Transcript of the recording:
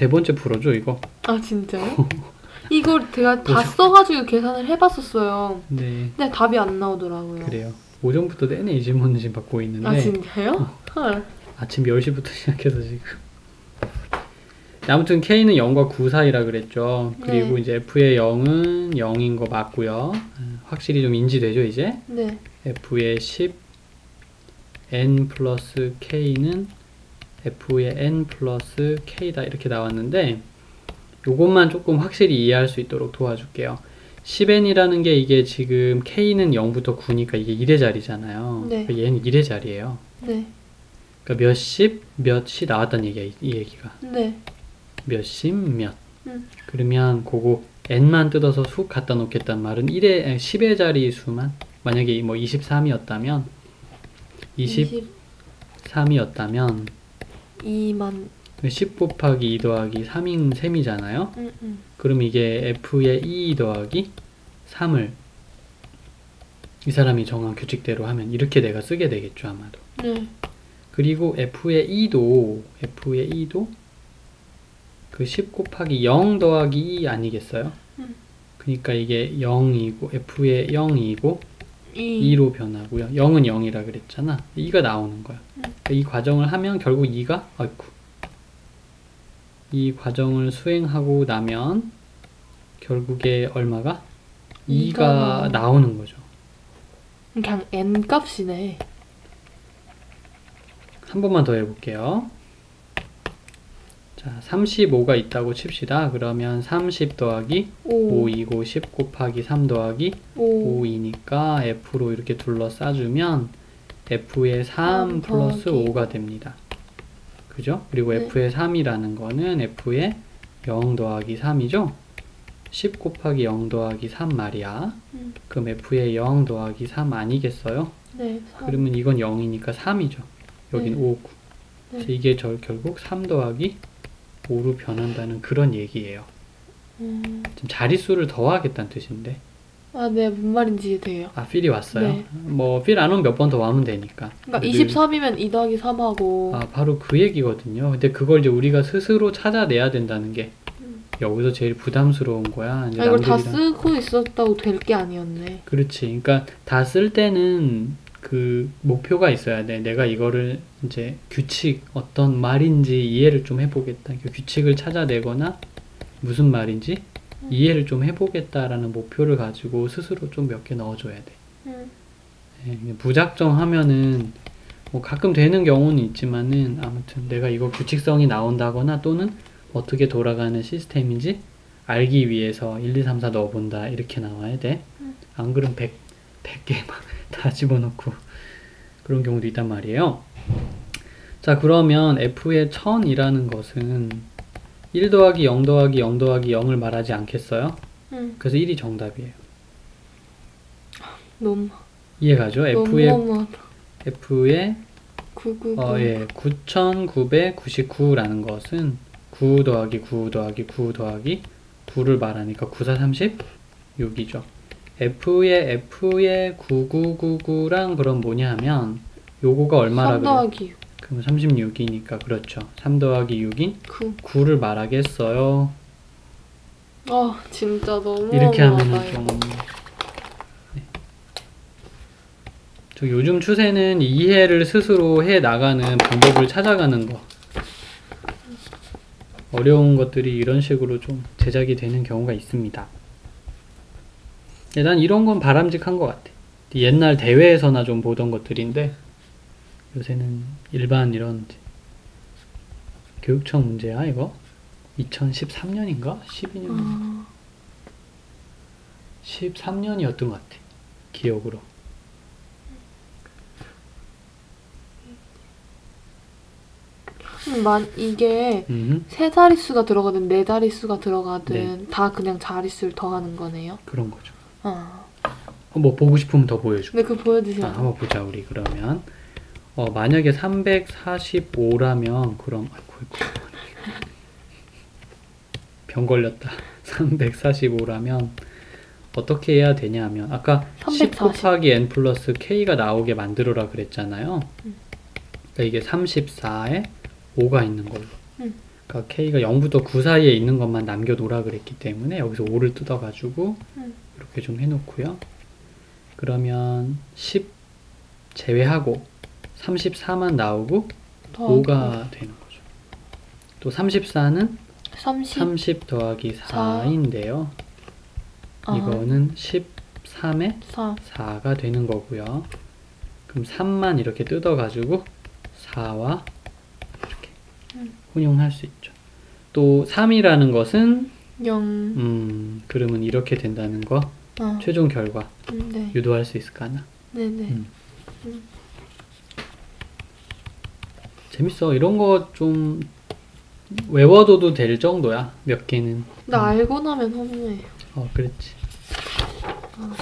네 번째 풀어줘 이거. 아 진짜요? 이걸 제가 다 써가지고 계산을 해봤었어요. 네. 근데 답이 안 나오더라고요. 그래요. 오전부터 내내 이 질문을 지금 받고 있는데 아 진짜요? 헐. 아침 10시부터 시작해서 지금. 아무튼 K는 0과 9 사이라 그랬죠. 그리고 네. 이제 F의 0은 0인 거 맞고요. 음, 확실히 좀 인지되죠, 이제? 네. F의 10 N 플러스 K는 F의 N 플러스 K다 이렇게 나왔는데 요것만 조금 확실히 이해할 수 있도록 도와줄게요. 10N이라는 게 이게 지금 K는 0부터 9니까 이게 1의 자리잖아요. 네. 그러니까 얘는 1의 자리예요. 네. 그러니까 몇십, 몇이 나왔다는 얘기야, 이, 이 얘기가. 네. 몇십, 몇. 음. 그러면 그거 n만 뜯어서 수 갖다 놓겠다는 말은 1의, 10의 자리 수만 만약에 뭐 23이었다면 23이었다면 2만. 10 곱하기 2 더하기 3인 셈이잖아요. 음, 음. 그럼 이게 f의 2 더하기 3을 이 사람이 정한 규칙대로 하면 이렇게 내가 쓰게 되겠죠 아마도. 네. 그리고 f의 2도 f의 2도 그 10 곱하기 0 더하기 2 아니겠어요? 음. 그러니까 이게 0이고 f의 0이고 2. 2로 변하고요. 0은 0이라 그랬잖아. 2가 나오는 거야. 음. 그러니까 이 과정을 하면 결국 2가 아이쿠 이 과정을 수행하고 나면 결국에 얼마가 2가 이가 나오는 거죠. 그냥 n 값이네. 한 번만 더 해볼게요. 자, 35가 있다고 칩시다. 그러면 30 더하기 5. 5이고 10 곱하기 3 더하기 5. 5이니까 F로 이렇게 둘러싸주면 F의 3삼 플러스 더하기 5가 됩니다. 그죠? 그리고 네. F의 3이라는 거는 F의 0 더하기 3이죠? 10 곱하기 0 더하기 3 말이야. 음. 그럼 F의 0 더하기 3 아니겠어요? 네. 3. 그러면 이건 0이니까 3이죠. 여긴 네. 5고. 네. 이게 저 결국 3 더하기 5로 변한다는 그런 얘기예요. 음. 지금 자릿수를 더하겠다는 뜻인데. 아, 네. 뭔 말인지 돼요. 아, 필이 왔어요? 네. 뭐, 필 안 오면 몇 번 더 와면 되니까. 그러니까 늘- 23이면 2 더하기 3하고 아, 바로 그 얘기거든요. 근데 그걸 이제 우리가 스스로 찾아내야 된다는 게 음. 여기서 제일 부담스러운 거야. 이제 아, 이걸 다 남들이랑. 쓰고 있었다고 될 게 아니었네. 그렇지. 그러니까 다 쓸 때는 그 목표가 있어야 돼. 내가 이거를 이제 규칙 어떤 말인지 이해를 좀 해보겠다. 그 규칙을 찾아내거나 무슨 말인지 이해를 좀 해보겠다라는 목표를 가지고 스스로 좀 몇 개 넣어줘야 돼. 음. 예, 무작정 하면은 뭐 가끔 되는 경우는 있지만은 아무튼 내가 이거 규칙성이 나온다거나 또는 어떻게 돌아가는 시스템인지 알기 위해서 1, 2, 3, 4 넣어본다 이렇게 나와야 돼. 음. 안 그럼 100, 100개 막 다 집어넣고 그런 경우도 있단 말이에요. 자 그러면 f의 1000이라는 것은 1 더하기 0 더하기 0 더하기 0을 말하지 않겠어요? 음. 그래서 1이 정답이에요. 너무 이해가죠? f의 너무하다. f의 999. 어, 예, 9,999라는 것은 9 더하기 9 더하기 9 더하기 9를 말하니까 9, 4, 36이죠. F의 F의 9999랑 그럼 뭐냐 하면 요거가 얼마라 3 그래? 더하기 6. 그럼 36이니까 그렇죠. 3 더하기 6인 9. 9를 말하겠어요. 아, 진짜 너무 이렇게 하면은 너무하다, 좀. 네. 저 요즘 추세는 이해를 스스로 해 나가는 방법을 찾아가는 거. 어려운 것들이 이런 식으로 좀 제작이 되는 경우가 있습니다. 네, 난 이런 건 바람직한 것 같아. 옛날 대회에서나 좀 보던 것들인데 요새는 일반 이런 교육청 문제야 이거? 2013년인가? 12년? 아, 13년이었던 것 같아. 기억으로. 음, 만 이게 음, 세 자릿수가 들어가든 네 자릿수가 들어가든 네. 다 그냥 자릿수를 더하는 거네요. 그런 거죠. 아, 어, 뭐 보고 싶으면 더 보여줄게. 근데 그거 아, 보여주시면 한번 보자 우리 그러면. 어, 만약에 345라면 그럼 아이고 아이고. 병 걸렸다. 345라면 어떻게 해야 되냐면 아까 10 340. 곱하기 n 플러스 k가 나오게 만들어라 그랬잖아요. 그러니까 이게 34에 5가 있는 걸로. 음. 그러니까 K가 0부터 9 사이에 있는 것만 남겨놓으라 그랬기 때문에 여기서 5를 뜯어가지고 음. 이렇게 좀 해놓고요. 그러면 10 제외하고 34만 나오고 더하기 5가 되는 거죠. 또 34는 30. 30 더하기 사. 4인데요. 아, 이거는 13에 4. 4가 되는 거고요. 그럼 3만 이렇게 뜯어가지고 4와 이렇게 음. 혼용할 수 있죠. 또 3이라는 것은 0. 음, 그러면 이렇게 된다는 거 아, 최종 결과 음, 네. 유도할 수 있을까나? 네네. 음. 재밌어. 이런 거 좀 외워둬도 될 정도야. 몇 개는. 나 알고 나면 허무해. 어, 그렇지. 아,